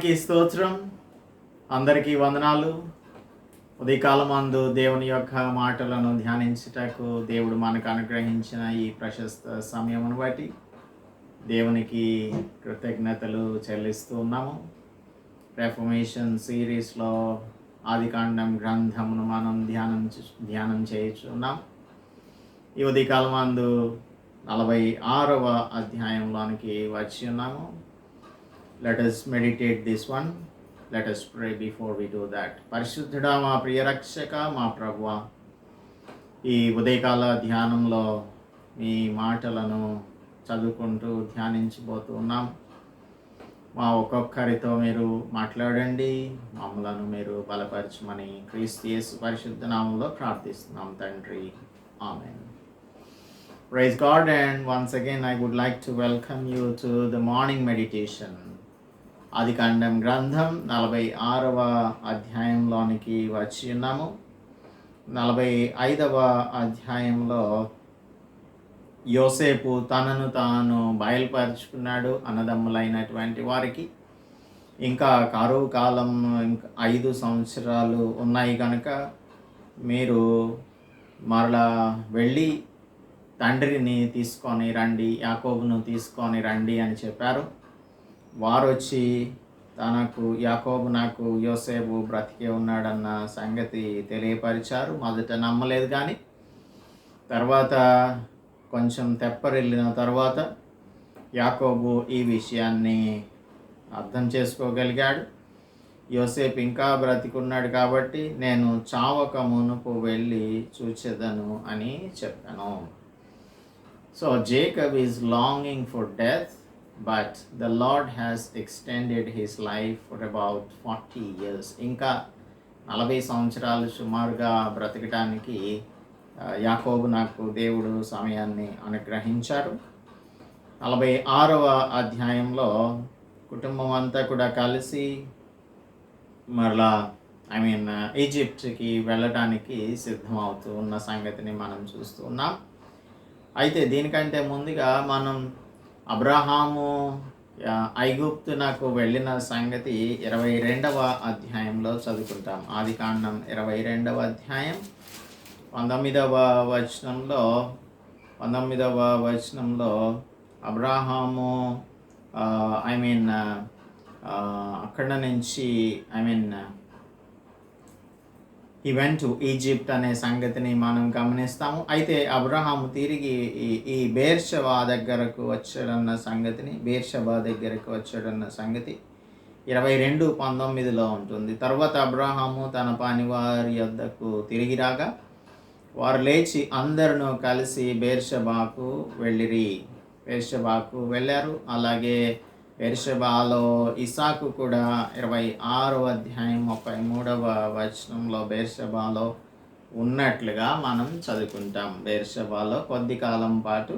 దేవునామానికి స్తోత్రం. అందరికీ వందనాలు. ఉదయకాలమందు దేవుని యొక్క మాటలను ధ్యానించుటకు దేవుడు మనకు అనుగ్రహించిన ఈ ప్రశస్త సమయమును బట్టి దేవునికి కృతజ్ఞతలు చెల్లిస్తూ ఉన్నాము. రెఫర్మేషన్ సిరీస్లో ఆదికాండం గ్రంథమును మనం ధ్యానం ధ్యానం చేయుచున్నాం ఈ ఉదయకాలమందు నలభై ఆరవ అధ్యాయంలోనికి వచ్చి ఉన్నాము. Let us meditate this one let us pray before we do that పరిశుద్ధుడా మా ప్రియరక్షక మా ప్రభువ ఈ ఉదయకాల ధ్యానంలో మీ మాటలను చదువుకుంటూ ధ్యానించిపోతున్నాం ఉన్నాం. మా ఒక్కొక్కరితో మీరు మాట్లాడండి. మమ్మలను మీరు బలపరచమని క్రీస్తియస్ పరిశుద్ధ నామంలో ప్రార్థిస్తున్నాం తండ్రి. ఆమె praise God and once again I would like to welcome you to the morning meditation ఆదికాండం గ్రంథం నలభై ఆరవ అధ్యాయంలోనికి వచ్చి ఉన్నాము. నలభై ఐదవ అధ్యాయంలో యోసేపు తనను తాను బయలుపరుచుకున్నాడు అన్నదమ్ములైనటువంటి వారికి. ఇంకా కరువు కాలం ఇంకా ఐదు సంవత్సరాలు ఉన్నాయి కనుక మీరు మరలా వెళ్ళి తండ్రిని తీసుకొని రండి యాకోబును తీసుకొని రండి అని చెప్పారు. వారు వచ్చి తనకు యాకోబు నాకు యోసేపు బ్రతికే ఉన్నాడన్న సంగతి తెలియపరిచారు. మొదట నమ్మలేదు కానీ తర్వాత కొంచెం తెప్పరిల్లిన తర్వాత యాకోబు ఈ విషయాన్ని అర్థం చేసుకోగలిగాడు. యోసేపు ఇంకా బ్రతికున్నాడు కాబట్టి నేను చావక మునుపు వెళ్ళి చూచెదను అని చెప్పాను. So Jacob is longing for death but the lord has extended his life for about forty years ఇంకా నలభై సంవత్సరాలు సుమారుగా బ్రతకటానికి యాకోబు నాకు దేవుడు సమయాన్ని అనుగ్రహించారు. నలభై ఆరవ అధ్యాయంలో కుటుంబం అంతా కూడా కలిసి మరలా ఐ మీన్ ఈజిప్ట్కి వెళ్ళటానికి సిద్ధమవుతూ ఉన్న సంగతిని మనం చూస్తూ ఉన్నాం. అయితే దీనికంటే ముందుగా మనం అబ్రహాము ఐగుప్తు నాకు వెళ్ళిన సంగతి ఇరవై రెండవ అధ్యాయంలో చదువుకుంటాం. ఆది కాండం ఇరవై రెండవ అధ్యాయం పంతొమ్మిదవ వచనంలో పంతొమ్మిదవ వచనంలో అబ్రహాము ఐ మీన్ అక్కడ నుంచి ఐ మీన్ ఈ టు ఈజిప్ట్ అనే సంగతిని మనం గమనిస్తాము. అయితే అబ్రహాము తిరిగి ఈ ఈ బేర్షబా దగ్గరకు వచ్చాడన్న సంగతిని బేర్షబా దగ్గరకు వచ్చాడన్న సంగతి ఇరవై రెండు పంతొమ్మిదిలో ఉంటుంది. తర్వాత అబ్రహాము తన పనివారి వద్దకు తిరిగి రాగా వారు లేచి అందరినూ కలిసి బేర్షబాకు వెళ్ళిరి. బేర్షబాకు వెళ్ళారు. అలాగే బెర్షబాలో ఇసాకు కూడా ఇరవై ఆరో అధ్యాయం ముప్పై మూడవ వచనంలో బెర్షబాలో ఉన్నట్లుగా మనం చదువుకుంటాం. బెర్షబాలో కొద్ది కాలం పాటు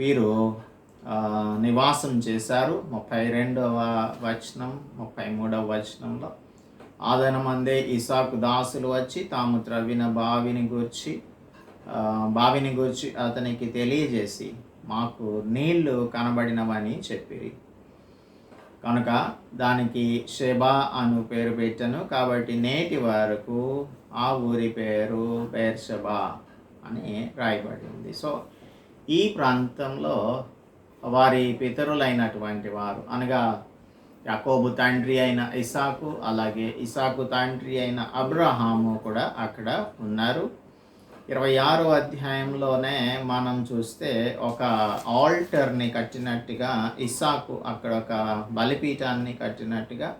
వీరు నివాసం చేశారు. ముప్పై రెండవ వచనం ముప్పై మూడవ వచనంలో ఆదనమందే ఇసాకు దాసులు వచ్చి తాము త్రవ్విన బావిని గూర్చి బావిని గూర్చి అతనికి తెలియజేసి మాకు నీళ్ళు కనబడినవని చెప్పిరి. కనుక దానికి షెబా అను పేరు పెట్టాను. కాబట్టి నేటి వరకు ఆ ఊరి పేరు బేర్షబా అని రాయబడింది. సో ఈ ప్రాంతంలో వారి పితరులైనటువంటి వారు అనగా యాకోబు తండ్రి అయిన ఇసాకు అలాగే ఇసాకు తండ్రి అయిన అబ్రహాము కూడా అక్కడ ఉన్నారు. ఇరవై ఆరో అధ్యాయంలోనే మనం చూస్తే ఒక ఆల్టర్ని కట్టినట్టుగా ఇసాకు అక్కడ ఒక బలిపీఠాన్ని కట్టినట్టుగా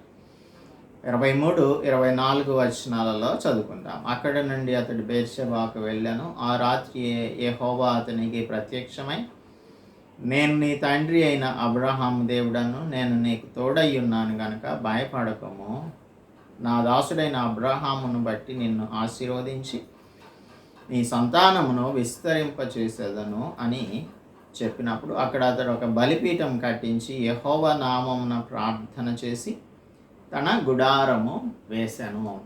ఇరవై మూడు ఇరవై నాలుగు వచనాలలో చదువుకుంటాం. అక్కడ నుండి అతడు బేర్షబాకు వెళ్ళాను. ఆ రాత్రి యెహోవా అతనికి ప్రత్యక్షమై నేను నీ తండ్రి అయిన అబ్రహాం దేవుడను నేను నీకు తోడై ఉన్నాను గనక భయపడకము. నా దాసుడైన అబ్రహామును బట్టి నిన్ను ఆశీర్వదించి నీ సంతానమును విస్తరింపచేసేదను అని చెప్పినప్పుడు అక్కడ అతడు ఒక బలిపీఠం కట్టించి యహోవ నామమున ప్రార్థన చేసి తన గుడారము వేశాను.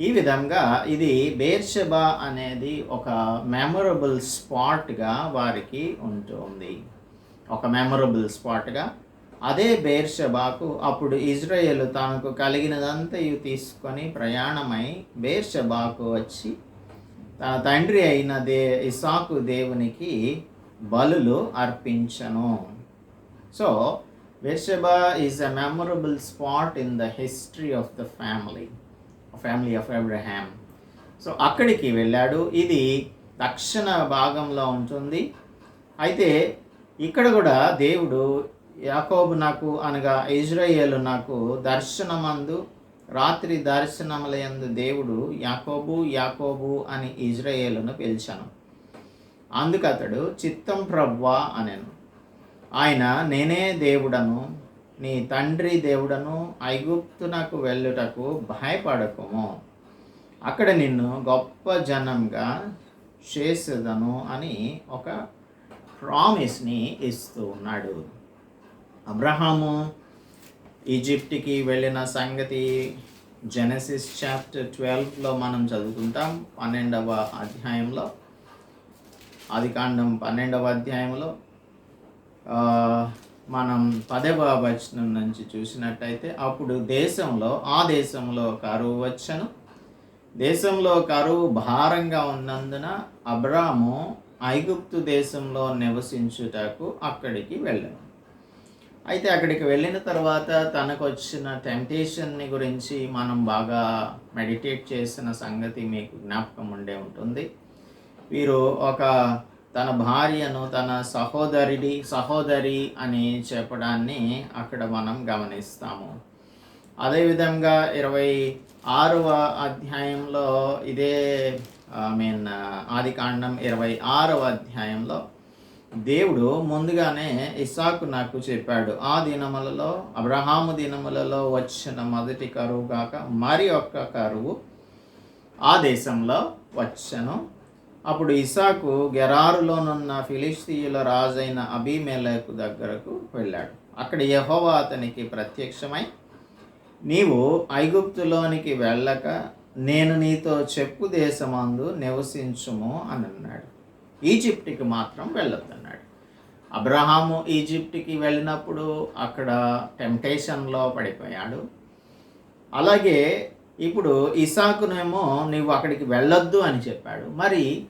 ఈ విధంగా ఇది బేర్షబా అనేది ఒక మెమొరబుల్ స్పాట్గా వారికి ఉంటుంది. ఒక మెమొరబుల్ స్పాట్గా. అదే బేర్షబాకు అప్పుడు ఇజ్రాయేల్ తనకు కలిగినదంతయు తీసుకొని ప్రయాణమై బేర్షబాకు వచ్చి తన తండ్రి అయిన దే ఇసాకు దేవునికి బలులు అర్పించను. So Beersheba is a memorable spot in the history of the family family of Abraham so అక్కడికి వెళ్ళాడు. ఇది దక్షిణ భాగంలో ఉంటుంది. అయితే ఇక్కడ కూడా దేవుడు యాకోబు నాకు అనగా ఇజ్రాయేల్ నాకు దర్శనమందు రాత్రి దర్శనములయందు దేవుడు యాకోబు యాకోబు అని ఇజ్రాయేలును పిలిచాను. అందుకు అతడు చిత్తం ప్రవ్వా అనెను. ఆయన నేనే దేవుడను నీ తండ్రి దేవుడను ఐగుప్తునకు వెళ్ళుటకు భయపడకుము. అక్కడ నిన్ను గొప్ప జనంగా చేసేదను అని ఒక ప్రామిస్ని ఇస్తూ ఉన్నాడు. అబ్రహాము ఈజిప్ట్కి వెళ్ళిన సంగతి జెనసిస్ చాప్టర్ ట్వెల్వ్లో మనం చదువుకుంటాం. పన్నెండవ అధ్యాయంలో ఆదికాండం పన్నెండవ అధ్యాయంలో మనం పదవ వచనం నుంచి చూసినట్టయితే అప్పుడు దేశంలో ఆ దేశంలో కరువు వచ్చను. దేశంలో కరువు భారంగా ఉన్నందున అబ్రాము ఐగుప్తు దేశంలో నివసించుటకు అక్కడికి వెళ్ళాను. అయితే అక్కడికి వెళ్ళిన తర్వాత తనకు వచ్చిన టెంప్టేషన్ని గురించి మనం బాగా మెడిటేట్ చేసిన సంగతి మీకు జ్ఞాపకం ఉండే ఉంటుంది. వీరు ఒక తన భార్యను తన సహోదరుడి సహోదరి అని చెప్పడాన్ని అక్కడ మనం గమనిస్తాము. అదేవిధంగా ఇరవై ఆరవ అధ్యాయంలో ఇదే ఐ మీన్ ఆది కాండం ఇరవై ఆరవ అధ్యాయంలో దేవుడు ముందుగానే ఇసాకు నాకు చెప్పాడు ఆ దినములలో అబ్రహాము దినములలో వచ్చిన మొదటి కరువు కాక మరి ఒక్క కరువు ఆ దేశంలో వచ్చను. అప్పుడు ఇసాకు గెరారులోనున్న ఫిలిస్తీయుల రాజైన అభిమేలకు దగ్గరకు వెళ్ళాడు. అక్కడ యహోవా అతనికి ప్రత్యక్షమై నీవు ఐగుప్తులోనికి వెళ్ళక నేను నీతో చెప్పు దేశమందు నివసించుము అని అన్నాడు. ఈజిప్ట్కి మాత్రం వెళ్ళొద్దన్నాడు. అబ్రహాము ఈజిప్ట్కి వెళ్ళినప్పుడు అక్కడ టెంప్టేషన్లో పడిపోయాడు. అలాగే ఇప్పుడు ఇసాకునేమో నీవు అక్కడికి వెళ్ళొద్దు అని చెప్పాడు. మరి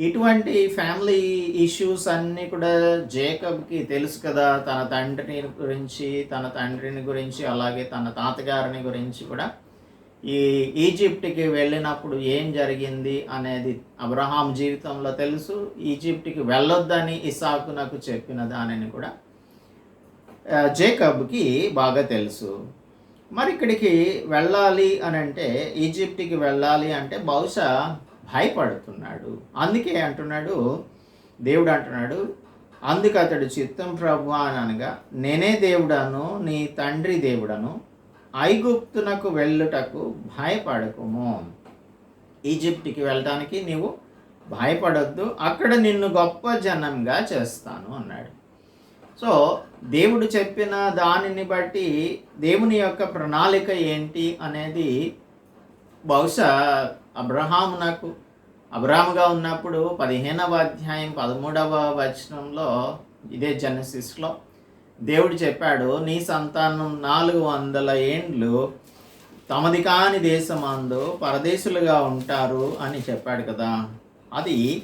ఇటువంటి ఫ్యామిలీ ఇష్యూస్ అన్నీ కూడా జేకబ్కి తెలుసు కదా. తన తండ్రిని గురించి తన తండ్రిని గురించి అలాగే తన తాతగారిని గురించి కూడా ఈ ఈజిప్ట్కి వెళ్ళినప్పుడు ఏం జరిగింది అనేది అబ్రహాం జీవితంలో తెలుసు. ఈజిప్ట్కి వెళ్ళొద్దని ఇసాకు నాకు చెప్పిన దానిని కూడా జేకబ్కి బాగా తెలుసు. మరి ఇక్కడికి వెళ్ళాలి అని అంటే ఈజిప్ట్కి వెళ్ళాలి అంటే బహుశా భయపడుతున్నాడు. అందుకే అంటున్నాడు దేవుడు అంటున్నాడు అందుకు అతడు చిత్తం ప్రభు అని అనగా నేనే దేవుడను నీ తండ్రి దేవుడను ఐగుప్తునకు వెళ్ళుటకు భయపడకుము. ఈజిప్ట్కి వెళ్ళటానికి నీవు భయపడొద్దు. అక్కడ నిన్ను గొప్ప జనంగా చేస్తాను అన్నాడు. సో దేవుడు చెప్పిన దానిని బట్టి దేవుని యొక్క ప్రణాళిక ఏంటి అనేది బహుశా అబ్రహాము నాకు అబ్రాముగా ఉన్నప్పుడు పదిహేనవ అధ్యాయం పదమూడవ వచనంలో ఇదే జెనసిస్లో దేవుడు చెప్పాడు నీ సంతానం నాలుగు వందల ఏండ్లు తమది కాని దేశమందు పరదేశులుగా ఉంటారు అని చెప్పాడు కదా. అది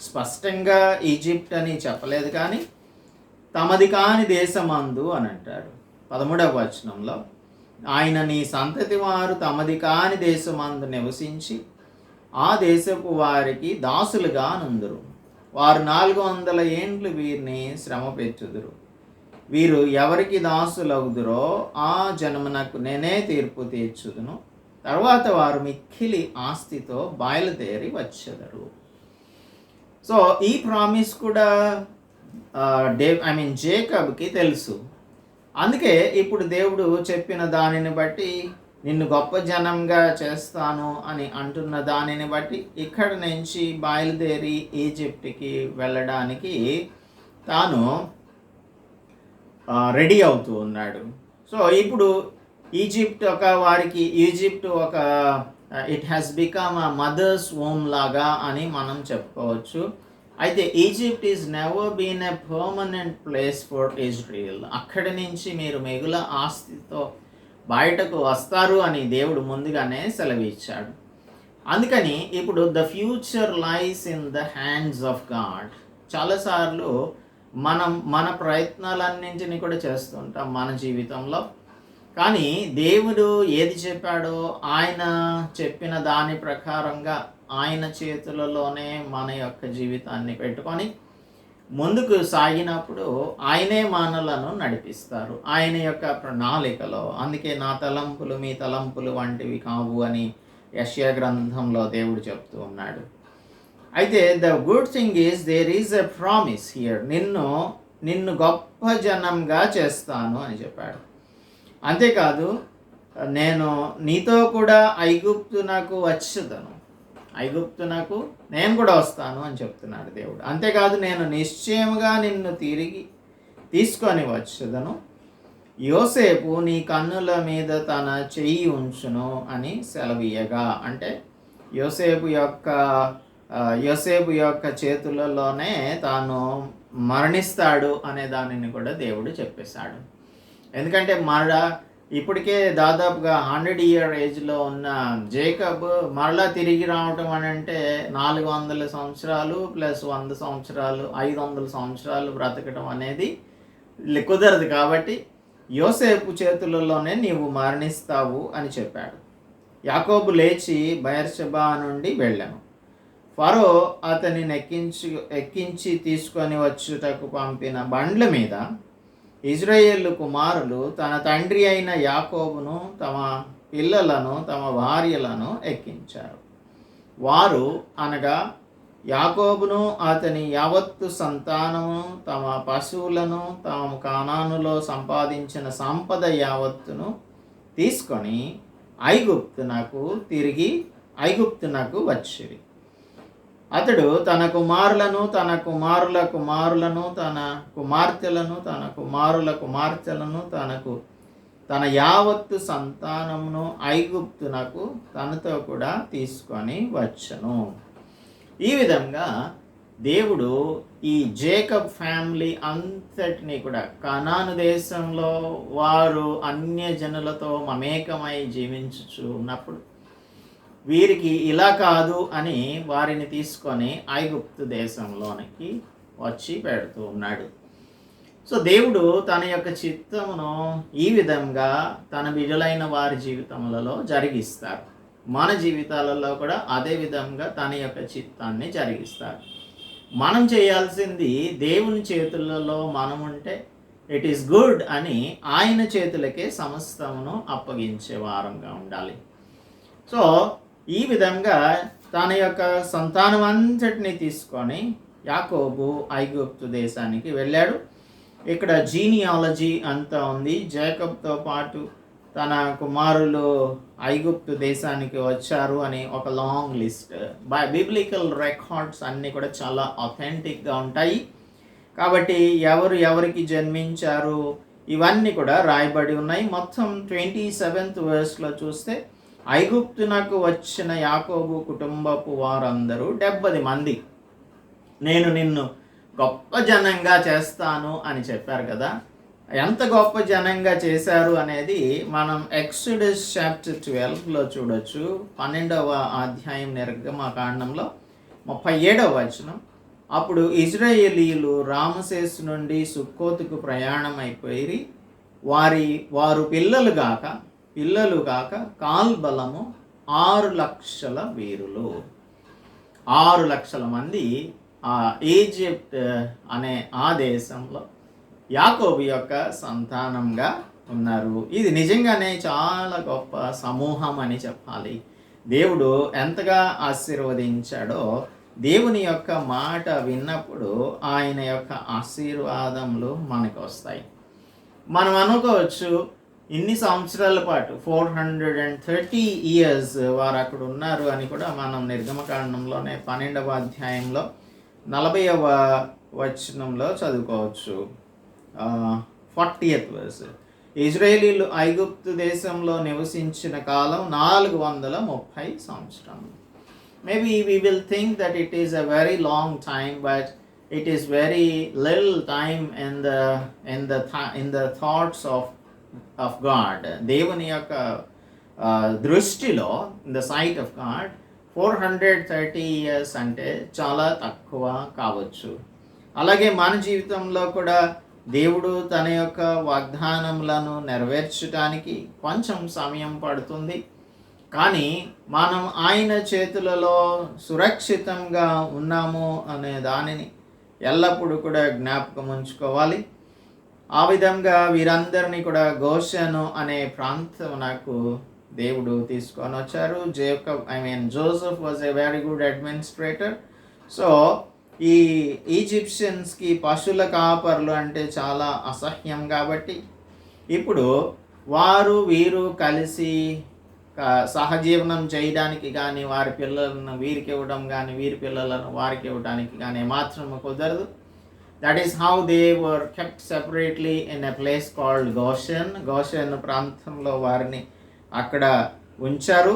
స్పష్టంగా ఈజిప్ట్ అని చెప్పలేదు కానీ తమది కాని దేశమందు అని అంటాడు. పదమూడవ వచనంలో ఆయన నీ సంతతి వారు తమది కాని దేశమందు నివసించి ఆ దేశపు వారికి దాసులుగా నుందురు. వారు నాలుగు వందల ఏండ్లు వీరిని శ్రమ పెట్టుదురు వీరు ఎవరికి దాసులవుదురో ఆ జన్మనకు నేనే తీర్పు తీర్చుదును. తర్వాత వారు మిక్కిలి ఆస్తితో బయలుదేరి వచ్చెదరు. సో ఈ ప్రామిస్ కూడా డే ఐ మీన్ జేకబ్కి తెలుసు. అందుకే ఇప్పుడు దేవుడు చెప్పిన దానిని బట్టి నిన్ను గొప్ప జనంగా చేస్తాను అని అంటున్న దానిని బట్టి ఇక్కడ నుంచి బయలుదేరి ఈజిప్ట్కి వెళ్ళడానికి తాను రెడీ అవుతూ ఉన్నాడు. సో ఇప్పుడు ఈజిప్ట్ ఒక వారికి ఈజిప్ట్ ఒక it has become a mother's home లాగా అని మనం చెప్పుకోవచ్చు. అయితే Egypt is never been a permanent place for Israel అక్కడి నుంచి మీరు మిగుల ఆస్తితో బయటకు వస్తారు అని దేవుడు ముందుగానే సెలవిచ్చాడు. అందుకని ఇప్పుడు the future lies in the hands of God చాలాసార్లు మనం మన ప్రయత్నాలన్నింటినీ కూడా చేస్తుంటాం మన జీవితంలో. కానీ దేవుడు ఏది చెప్పాడో ఆయన చెప్పిన దాని ప్రకారంగా ఆయన చేతులలోనే మన యొక్క జీవితాన్ని పెట్టుకొని ముందుకు సాగినప్పుడు ఆయనే మనలను నడిపిస్తారు. ఆయన యొక్క ప్రణాళికలో అందుకే నా తలంపులు మీ తలంపులు వంటివి కావు అని యశ్యా గ్రంథంలో దేవుడు చెప్తూ ఉన్నాడు. అయితే the good thing is there is a promise here నిన్ను నిన్ను గొప్ప జనంగా చేస్తాను అని చెప్పాడు. అంతేకాదు నేను నీతో కూడా ఐగుప్తునకు వచ్చుదను. ఐగుప్తునకు నేను కూడా వస్తాను అని చెప్తున్నాడు దేవుడు. అంతేకాదు నేను నిశ్చయముగా నిన్ను తిరిగి తీసుకొని వచ్చుదను. యోసేపు నీ కన్నుల మీద తన చెయ్యి ఉంచును అని సెలవీయగా అంటే యోసేపు యొక్క యోసేపు యొక్క చేతులలోనే తాను మరణిస్తాడు అనే దానిని కూడా దేవుడు చెప్పేశాడు. ఎందుకంటే మరలా ఇప్పటికే దాదాపుగా హండ్రెడ్ ఇయర్ ఏజ్లో ఉన్న జేకబ్ మరలా తిరిగి రావటం అని అంటే నాలుగు వందల సంవత్సరాలు ప్లస్ వంద సంవత్సరాలు ఐదు వందల సంవత్సరాలు బ్రతకడం అనేది కుదరదు కాబట్టి యోసేపు చేతులలోనే నీవు మరణిస్తావు అని చెప్పాడు. యాకోబు లేచి బయర్షబా నుండి వెళ్ళాను. ఫరో అతని ఎక్కించి ఎక్కించి తీసుకొని వచ్చుటకు పంపిన బండ్ల మీద ఇజ్రాయేల్ కుమారులు తన తండ్రి అయిన యాకోబును తమ పిల్లలను తమ భార్యలను ఎక్కించారు. వారు అనగా యాకోబును అతని యావత్తు సంతానము తమ పశువులను తాము కానానులో సంపాదించిన సంపద యావత్తును తీసుకొని ఐగుప్తునకు తిరిగి ఐగుప్తునకు వచ్చిరి. అతడు తన కుమారులను తన కుమారుల కుమారులను తన కుమార్తెలను తన కుమారుల కుమార్తెలను తనకు తన యావత్తు సంతానమును ఐగుప్తునకు తనతో కూడా తీసుకొని వచ్చను. ఈ విధంగా దేవుడు ఈ జేకబ్ ఫ్యామిలీ అంతటినీ కూడా కనాను దేశంలో వారు అన్య జనులతో మమేకమై జీవించుచు ఉన్నప్పుడు వీరికి ఇలా కాదు అని వారిని తీసుకొని ఐగుప్తు దేశంలోనికి వచ్చి పెడుతూ ఉన్నాడు. సో దేవుడు తన యొక్క చిత్తమును ఈ విధంగా తన బిడ్డలైన వారి జీవితములలో జరిగిస్తారు మన జీవితాలలో కూడా అదే విధంగా తన యొక్క చిత్తాన్ని జరిగిస్తారు మనం చేయాల్సింది దేవుని చేతులలో మనం ఉంటే ఇట్ ఈస్ గుడ్ అని ఆయన చేతులకే సమస్తమును అప్పగించే వారంగా ఉండాలి. సో ఈ విధంగా తన యొక్క సంతానం అంతటిని తీసుకొని యాకోబు ఐగుప్తు దేశానికి వెళ్ళాడు. ఇక్కడ జీనియాలజీ అంతా ఉంది. జేకబ్తో పాటు తన కుమారులు ఐగుప్తు దేశానికి వచ్చారు అని ఒక long list. By biblical records అన్నీ కూడా చాలా అథెంటిక్గా ఉంటాయి. కాబట్టి ఎవరు ఎవరికి జన్మించారు ఇవన్నీ కూడా రాయబడి ఉన్నాయి. మొత్తం ట్వంటీ సెవెంత్ వర్స్లో చూస్తే ఐగుప్తునకు వచ్చిన యాకోబు కుటుంబపు వారందరూ డెబ్బది మంది. నేను నిన్ను గొప్ప జనంగా చేస్తాను అని చెప్పారు కదా. ఎంత గొప్ప జనంగా చేశారు అనేది మనం ఎక్స్డస్ చాప్టర్ ట్వెల్వ్లో చూడొచ్చు. పన్నెండవ అధ్యాయం నిర్గమకాండంలో ముప్పై ఏడవ వచనం. అప్పుడు ఇజ్రాయేలీలు రామశేస్ నుండి సుక్కోతుకు ప్రయాణం అయిపోయి వారి వారు పిల్లలు గాక పిల్లలు కాక కాల్బలము ఆరు లక్షల వీరులు. ఆరు లక్షల మంది ఆ ఈజిప్ట్ అనే ఆ దేశంలో యాకోబు యొక్క సంతానంగా ఉన్నారు. ఇది నిజంగానే చాలా గొప్ప సమూహం అని చెప్పాలి. దేవుడు ఎంతగా ఆశీర్వదించాడో దేవుని యొక్క మాట విన్నప్పుడు ఆయన యొక్క ఆశీర్వాదములు మనకు వస్తాయి మనం అనుకోవచ్చు ఇన్ని సంవత్సరాల పాటు four hundred and thirty years వారు అక్కడ ఉన్నారు అని కూడా మనం నిర్గమకాండంలోనే పన్నెండవ అధ్యాయంలో నలభైవ వచనంలో చదువుకోవచ్చు. Fortieth verse. ఇజ్రాయేలీలు ఐగుప్తు దేశంలో నివసించిన కాలం నాలుగు వందల ముప్పై సంవత్సరం. Maybe we will think that it is a very long time but it is very lil time in the in the in the thoughts of of God దేవుని యొక్క దృష్టిలో in the sight of God four hundred thirty years అంటే చాలా తక్కువ కావచ్చు. అలాగే మన జీవితంలో కూడా దేవుడు తన యొక్క వాగ్దానములను నెరవేర్చడానికి కొంచెం సమయం పడుతుంది. కానీ మనం ఆయన చేతులలో సురక్షితంగా ఉన్నాము అనే దానిని ఎల్లప్పుడూ కూడా జ్ఞాపకం ఉంచుకోవాలి. ఆ విధంగా వీరందరినీ కూడా గోషను అనే ప్రాంతం నాకు దేవుడు తీసుకొని వచ్చారు. Jacob I mean Joseph was a very good administrator so ఈ ఈజిప్షియన్స్కి పశువుల కాపర్లు అంటే చాలా అసహ్యం కాబట్టి ఇప్పుడు వారు వీరు కలిసి సహజీవనం చేయడానికి కానీ వారి పిల్లలను వీరికి ఇవ్వడం కానీ వీరి పిల్లలను వారికి ఇవ్వడానికి కానీ మాత్రం కుదరదు. That is how they were kept separately in a place called Goshen Goshen ప్రాంతంలో వారిని అక్కడ ఉంచారు.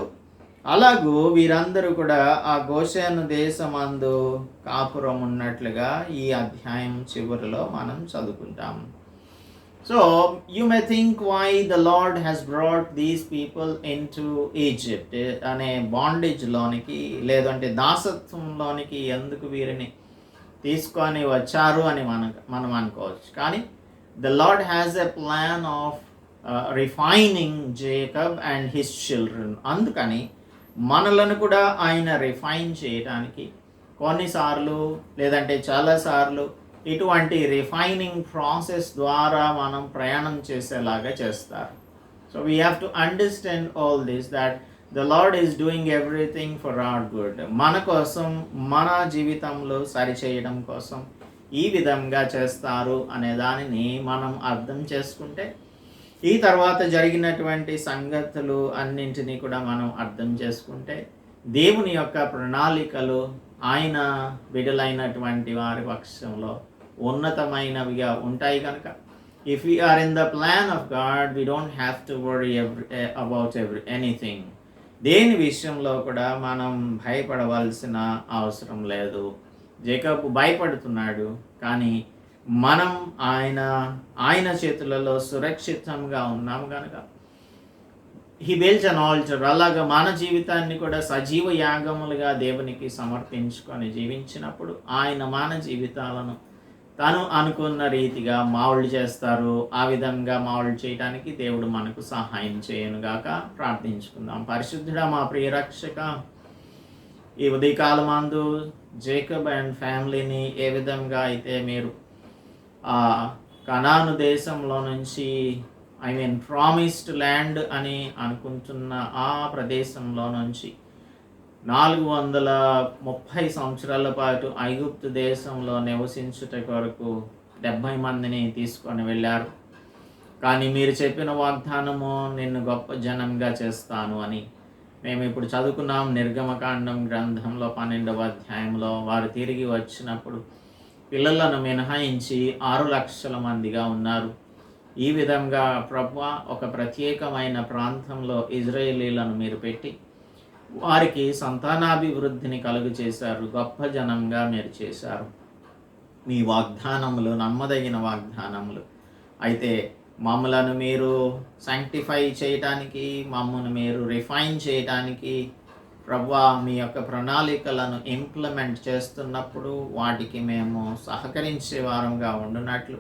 అలాగూ వీరందరూ కూడా ఆ గోషేను దేశమందు కాపురం ఉన్నట్లుగా ఈ అధ్యాయం చివరిలో మనం చదువుకుంటాం. So you may think why the lord has brought these people into Egypt అనే బాండేజ్లోనికి లేదంటే దాసత్వంలోనికి ఎందుకు వీరిని తీసుకొని వచ్చారు అని మన మనం అనుకోవచ్చు. కానీ the lord has a plan of refining Jacob and his children అందుకని మనలను కూడా ఆయన రిఫైన్ చేయడానికి కొన్నిసార్లు లేదంటే చాలాసార్లు ఇటువంటి రిఫైనింగ్ ప్రాసెస్ ద్వారా మనం ప్రయాణం చేసేలాగా చేస్తారు. So we have to understand all this that the lord is doing everything for our good మన కోసం మన జీవితంలో సరిచేయడం కోసం ఈ విధంగా చేస్తారు అనే దానిని మనం అర్థం చేసుకుంటే ఈ తర్వాత జరిగినటువంటి సంగతులు అన్నింటినీ కూడా మనం అర్థం చేసుకుంటే దేవుని యొక్క ప్రణాళికలు ఆయన విడులైనటువంటి వారి పక్షంలో ఉన్నతమైనవిగా ఉంటాయి కనుక. If you are in the plan of God we don't have to worry every about every anything దేని విషయంలో కూడా మనం భయపడవలసిన అవసరం లేదు. జేకబ్ భయపడుతున్నాడు కానీ మనం ఆయన ఆయన చేతులలో సురక్షితంగా ఉన్నాము కనుక హీ బిల్స్ అన్ ఆల్టర్ అలాగా మన జీవితాన్ని కూడా సజీవ యాగములుగా దేవునికి సమర్పించుకొని జీవించినప్పుడు ఆయన మన జీవితాలను తను అనుకున్న రీతిగా మావుళ్ళు చేస్తారు. ఆ విధంగా మావుళ్ళు చేయడానికి దేవుడు మనకు సహాయం చేయనుగాక ప్రార్థించుకుందాం. పరిశుద్ధుడ మా ప్రియరక్షక ఈ ఉదయకాలమందు జేకబ్ అండ్ ఫ్యామిలీని ఏ విధంగా అయితే మీరు ఆ కనాను దేశంలో నుంచి ఐ మీన్ ప్రామిస్డ్ ల్యాండ్ అని అనుకుంటున్న ఆ ప్రదేశంలో నుంచి నాలుగు వందల ముప్పై సంవత్సరాల పాటు ఐగుప్తు దేశంలో నివసించుట కొరకు డెబ్భై మందిని తీసుకొని వెళ్ళారు. కానీ మీరు చెప్పిన వాగ్దానము నిన్ను గొప్ప జనంగా చేస్తాను అని. మేము ఇప్పుడు చదువుకున్నాం నిర్గమకాండం గ్రంథంలో పన్నెండవ అధ్యాయంలో. వారు తిరిగి వచ్చినప్పుడు పిల్లలను మినహాయించి ఆరు లక్షల మందిగా ఉన్నారు. ఈ విధంగా ప్రభు ఒక ప్రత్యేకమైన ప్రాంతంలో ఇజ్రాయేలీలను మీరు పెట్టి వారికి సంతానాభివృద్ధిని కలుగు చేశారు గొప్ప జనంగా మీరు చేశారు. మీ వాగ్దానములు నమ్మదగిన వాగ్దానములు. అయితే మమ్మలను మీరు శాంక్టిఫై చేయటానికి మమ్మల్ని మీరు రిఫైన్ చేయటానికి ప్రభా మీ యొక్క ప్రణాళికలను ఇంప్లిమెంట్ చేస్తున్నప్పుడు వాటికి మేము సహకరించే వారంగా ఉండునట్లు.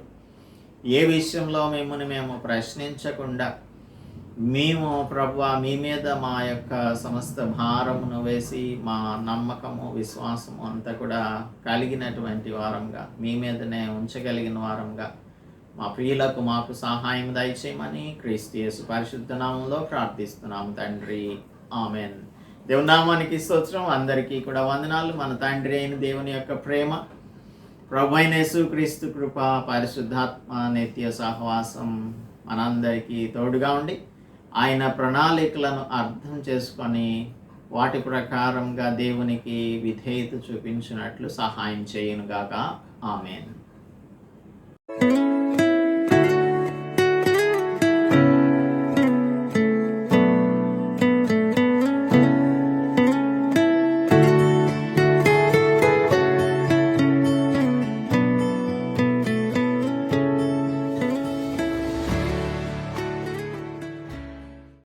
ఏ విషయంలో మిమ్మల్ని మేము ప్రశ్నించకుండా మేము ప్రభు మీ మీద మా యొక్క సమస్త భారమును వేసి మా నమ్మకము విశ్వాసము అంతా కూడా కలిగినటువంటి వారంగా మీ మీదనే ఉంచగలిగిన వారంగా మా ప్రియులకు మాకు సహాయం దయచేయమని క్రీస్తు పరిశుద్ధనామంలో ప్రార్థిస్తున్నాం తండ్రి. ఆమెన్. దేవునామానికి స్తోత్రం. అందరికీ కూడా వందనాలు. మన తండ్రి అయిన దేవుని యొక్క ప్రేమ ప్రభు అయిన క్రీస్తు కృప పరిశుద్ధాత్మ నిత్య సహవాసం మనందరికీ తోడుగా ఉండి ఆయన ప్రణాళికలను అర్థం చేసుకొని వాటి ప్రకారంగా దేవునికి విధేయత చూపించినట్లు సహాయం చేయనుగాక. ఆమెను.